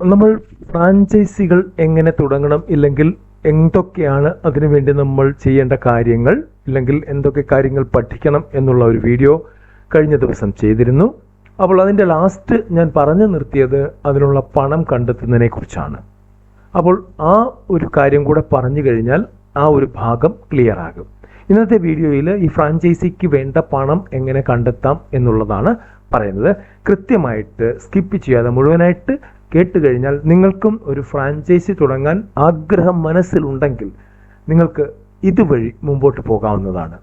നമ്മൾ ഫ്രാഞ്ചൈസികൾ എങ്ങനെ തുടങ്ങണം ഇല്ലെങ്കിൽ എന്തൊക്കെയാണ് അതിനുവേണ്ടി നമ്മൾ ചെയ്യേണ്ട കാര്യങ്ങൾ ഇല്ലെങ്കിൽ എന്തൊക്കെ കാര്യങ്ങൾ പഠിക്കണം എന്നുള്ള ഒരു വീഡിയോ കഴിഞ്ഞ ദിവസം ചെയ്തിരുന്നു. അപ്പോൾ അതിന്റെ ലാസ്റ്റ് ഞാൻ പറഞ്ഞു നിർത്തിയത് അതിനുള്ള പണം കണ്ടെത്തുന്നതിനെ കുറിച്ചാണ് അപ്പോൾ ആ ഒരു കാര്യം കൂടെ പറഞ്ഞു കഴിഞ്ഞാൽ ആ ഒരു ഭാഗം ക്ലിയർ ആകും. ഇന്നത്തെ വീഡിയോയിൽ ഈ ഫ്രാഞ്ചൈസിക്ക് വേണ്ട പണം എങ്ങനെ കണ്ടെത്താം എന്നുള്ളതാണ് പറയുന്നത്. കൃത്യമായിട്ട് സ്കിപ്പ് ചെയ്യാതെ മുഴുവനായിട്ട് കേട്ട് കഴിഞ്ഞാൽ നിങ്ങൾക്കും ഒരു ഫ്രാഞ്ചൈസി തുടങ്ങാൻ ആഗ്രഹം മനസ്സിലുണ്ടെങ്കിൽ നിങ്ങൾക്ക് ഇതുവഴി മുമ്പോട്ട് പോകാവുന്നതാണ്.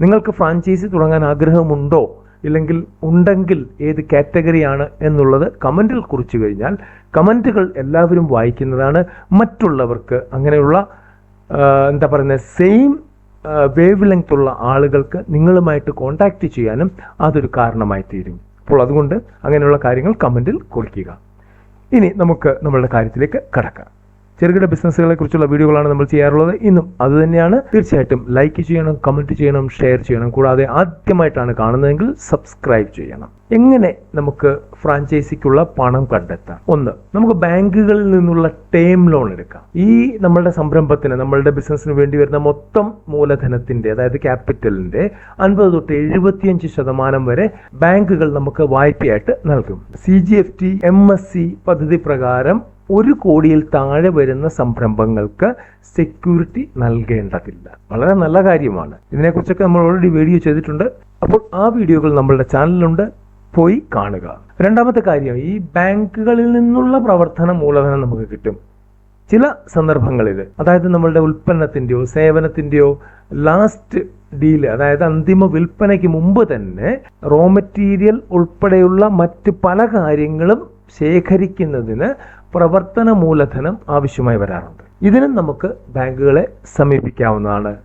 നിങ്ങൾക്ക് ഫ്രാഞ്ചൈസി തുടങ്ങാൻ ആഗ്രഹമുണ്ടോ? ഇല്ലെങ്കിൽ ഉണ്ടെങ്കിൽ ഏത് കാറ്റഗറിയാണ് എന്നുള്ളത് കമന്റിൽ കുറിച്ചു കഴിഞ്ഞാൽ കമന്റുകൾ എല്ലാവരും വായിക്കുന്നതാണ്. മറ്റുള്ളവർക്ക് അങ്ങനെയുള്ള എന്താ പറയുന്നത് സെയിം വേവ് ലെങ്ത് ഉള്ള ആളുകൾക്ക് നിങ്ങളുമായിട്ട് കോണ്ടാക്ട് ചെയ്യാനും അതൊരു കാരണമായി തീരും അപ്പോൾ അതുകൊണ്ട് അങ്ങനെയുള്ള കാര്യങ്ങൾ കമന്റിൽ കുറിക്കുക. ഇനി നമുക്ക് നമ്മളുടെ കാര്യത്തിലേക്ക് കടക്കാം. ചെറുകിട ബിസിനസ്സുകളെ കുറിച്ചുള്ള വീഡിയോകളാണ് നമ്മൾ ചെയ്യാറുള്ളത്. ഇന്നും അത് തന്നെയാണ്. തീർച്ചയായിട്ടും ലൈക്ക് ചെയ്യണം കമന്റ് ചെയ്യണം ഷെയർ ചെയ്യണം. കൂടാതെ ആദ്യമായിട്ടാണ് കാണുന്നതെങ്കിൽ സബ്സ്ക്രൈബ് ചെയ്യണം. എങ്ങനെ നമുക്ക് ഫ്രാഞ്ചൈസിക്കുള്ള പണം കണ്ടെത്താം? ഒന്ന് നമുക്ക് ബാങ്കുകളിൽ നിന്നുള്ള ടേം ലോൺ എടുക്കാം. ഈ നമ്മളുടെ സംരംഭത്തിന് നമ്മളുടെ ബിസിനസ്സിന് വേണ്ടി വരുന്ന മൊത്തം മൂലധനത്തിന്റെ അതായത് ക്യാപിറ്റലിന്റെ അൻപത് തൊട്ട് എഴുപത്തിയഞ്ച് ശതമാനം വരെ ബാങ്കുകൾ നമുക്ക് വായ്പയായിട്ട് നൽകും. C G F T M S C പദ്ധതി പ്രകാരം ഒരു കോടിയിൽ താഴെ വരുന്ന സംരംഭങ്ങൾക്ക് സെക്യൂരിറ്റി നൽകേണ്ടതില്ല. വളരെ നല്ല കാര്യമാണ്. ഇതിനെക്കുറിച്ചൊക്കെ നമ്മൾ ഓൾറെഡി വീഡിയോ ചെയ്തിട്ടുണ്ട്. അപ്പോൾ ആ വീഡിയോകൾ നമ്മളുടെ ചാനലിലുണ്ട് പോയി കാണുക. രണ്ടാമത്തെ കാര്യം ഈ ബാങ്കുകളിൽ നിന്നുള്ള പ്രവർത്തന മൂലധനം നമുക്ക് കിട്ടും. ചില സന്ദർഭങ്ങളിൽ അതായത് നമ്മളുടെ ഉൽപ്പന്നത്തിന്റെയോ സേവനത്തിന്റെയോ ലാസ്റ്റ് ഡീൽ അതായത് അന്തിമ വിൽപ്പനയ്ക്ക് മുമ്പ് തന്നെ റോ മെറ്റീരിയൽ ഉൾപ്പെടെയുള്ള മറ്റ് പല കാര്യങ്ങളും ശേഖരിക്കുന്നതിന് പ്രവർത്തന മൂലധനം ആവശ്യമായി വരാറുണ്ട്. ഇതിനും നമുക്ക് ബാങ്കുകളെ സമീപിക്കാവുന്നതാണ്.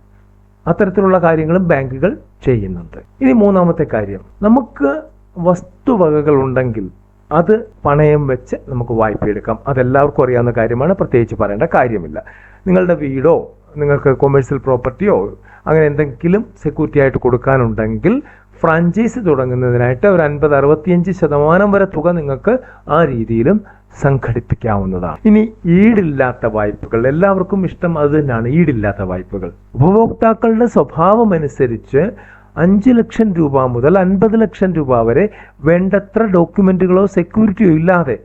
അത്തരത്തിലുള്ള കാര്യങ്ങളും ബാങ്കുകൾ ചെയ്യുന്നുണ്ട്. ഇനി മൂന്നാമത്തെ കാര്യം. നമുക്ക് വസ്തുവകകൾ ഉണ്ടെങ്കിൽ അത് പണയം വെച്ച് നമുക്ക് വായ്പ എടുക്കാം. അതെല്ലാവർക്കും അറിയാവുന്ന കാര്യമാണ്. പ്രത്യേകിച്ച് പറയേണ്ട കാര്യമില്ല. നിങ്ങളുടെ വീടോ നിങ്ങൾക്ക് കൊമേഴ്സ്യൽ പ്രോപ്പർട്ടിയോ അങ്ങനെ എന്തെങ്കിലും സെക്യൂരിറ്റി ആയിട്ട് കൊടുക്കാനുണ്ടെങ്കിൽ ഫ്രാഞ്ചൈസി തുടങ്ങുന്നതിനായിട്ട് ഒരു അൻപത് അറുപത്തിയഞ്ച് ശതമാനം വരെ തുക നിങ്ങൾക്ക് ആ രീതിയിലും സംഘടിപ്പിക്കാവുന്നതാണ്. ഇനി ഈടില്ലാത്ത വായ്പകൾ. എല്ലാവർക്കും ഇഷ്ടം അത് തന്നെയാണ് ഈടില്ലാത്ത വായ്പകൾ. ഉപഭോക്താക്കളുടെ സ്വഭാവം അനുസരിച്ച് അഞ്ച് ലക്ഷം രൂപ മുതൽ അൻപത് ലക്ഷം രൂപ വരെ വേണ്ടത്ര ഡോക്യുമെന്റുകളോ സെക്യൂരിറ്റിയോ ഇല്ലാതെ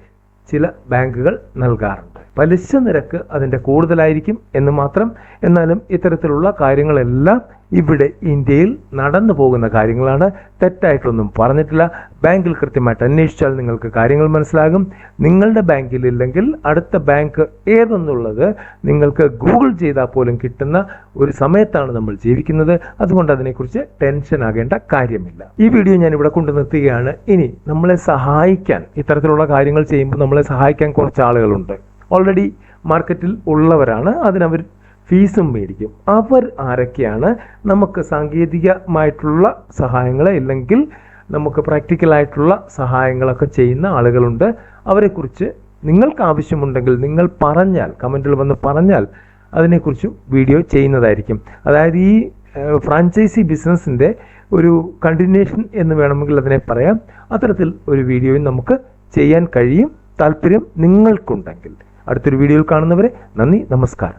ചില ബാങ്കുകൾ നൽകാറുണ്ട്. പലിശ നിരക്ക് അതിന്റെ കൂടുതലായിരിക്കും എന്ന് മാത്രം എന്നാലും ഇത്തരത്തിലുള്ള കാര്യങ്ങളെല്ലാം ഇവിടെ ഇന്ത്യയിൽ നടന്നു പോകുന്ന കാര്യങ്ങളാണ്. തെറ്റായിട്ടൊന്നും പറഞ്ഞിട്ടില്ല. ബാങ്കിൽ കൃത്യമായിട്ട് അന്വേഷിച്ചാൽ നിങ്ങൾക്ക് കാര്യങ്ങൾ മനസ്സിലാകും. നിങ്ങളുടെ ബാങ്കിൽ ഇല്ലെങ്കിൽ അടുത്ത ബാങ്ക് ഏതെന്നുള്ളത് നിങ്ങൾക്ക് ഗൂഗിൾ ചെയ്താൽ പോലും കിട്ടുന്ന ഒരു സമയത്താണ് നമ്മൾ ജീവിക്കുന്നത്. അതുകൊണ്ട് അതിനെക്കുറിച്ച് ടെൻഷൻ ആകേണ്ട കാര്യമില്ല. ഈ വീഡിയോ ഞാൻ ഇവിടെ കൊണ്ടു നിർത്തുകയാണ്. ഇനി നമ്മളെ സഹായിക്കാൻ ഇത്തരത്തിലുള്ള കാര്യങ്ങൾ ചെയ്യുമ്പോൾ നമ്മളെ സഹായിക്കാൻ കുറച്ച് ആളുകളുണ്ട്. ഓൾറെഡി മാർക്കറ്റിൽ ഉള്ളവരാണ്. അതിനവർ ഫീസും മേടിക്കും. അവർ ആരൊക്കെയാണ്? നമുക്ക് സാങ്കേതികമായിട്ടുള്ള സഹായങ്ങൾ അല്ലെങ്കിൽ നമുക്ക് പ്രാക്ടിക്കലായിട്ടുള്ള സഹായങ്ങളൊക്കെ ചെയ്യുന്ന ആളുകളുണ്ട്. അവരെക്കുറിച്ച് നിങ്ങൾക്ക് ആവശ്യമുണ്ടെങ്കിൽ നിങ്ങൾ പറഞ്ഞാൽ കമന്റിൽ വന്ന് പറഞ്ഞാൽ അതിനെക്കുറിച്ച് വീഡിയോ ചെയ്യുന്നതായിരിക്കും. അതായത് ഈ ഫ്രാഞ്ചൈസി ബിസിനസ്സിന്റെ ഒരു കണ്ടിന്യൂഷൻ എന്ന് വേണമെങ്കിൽ അതിനെ പറയാം. അത്തരത്തിൽ ഒരു വീഡിയോയും നമുക്ക് ചെയ്യാൻ കഴിയും. താല്പര്യം നിങ്ങൾക്കുണ്ടെങ്കിൽ. അടുത്തൊരു വീഡിയോയിൽ കാണുന്നവരെ നന്ദി നമസ്കാരം.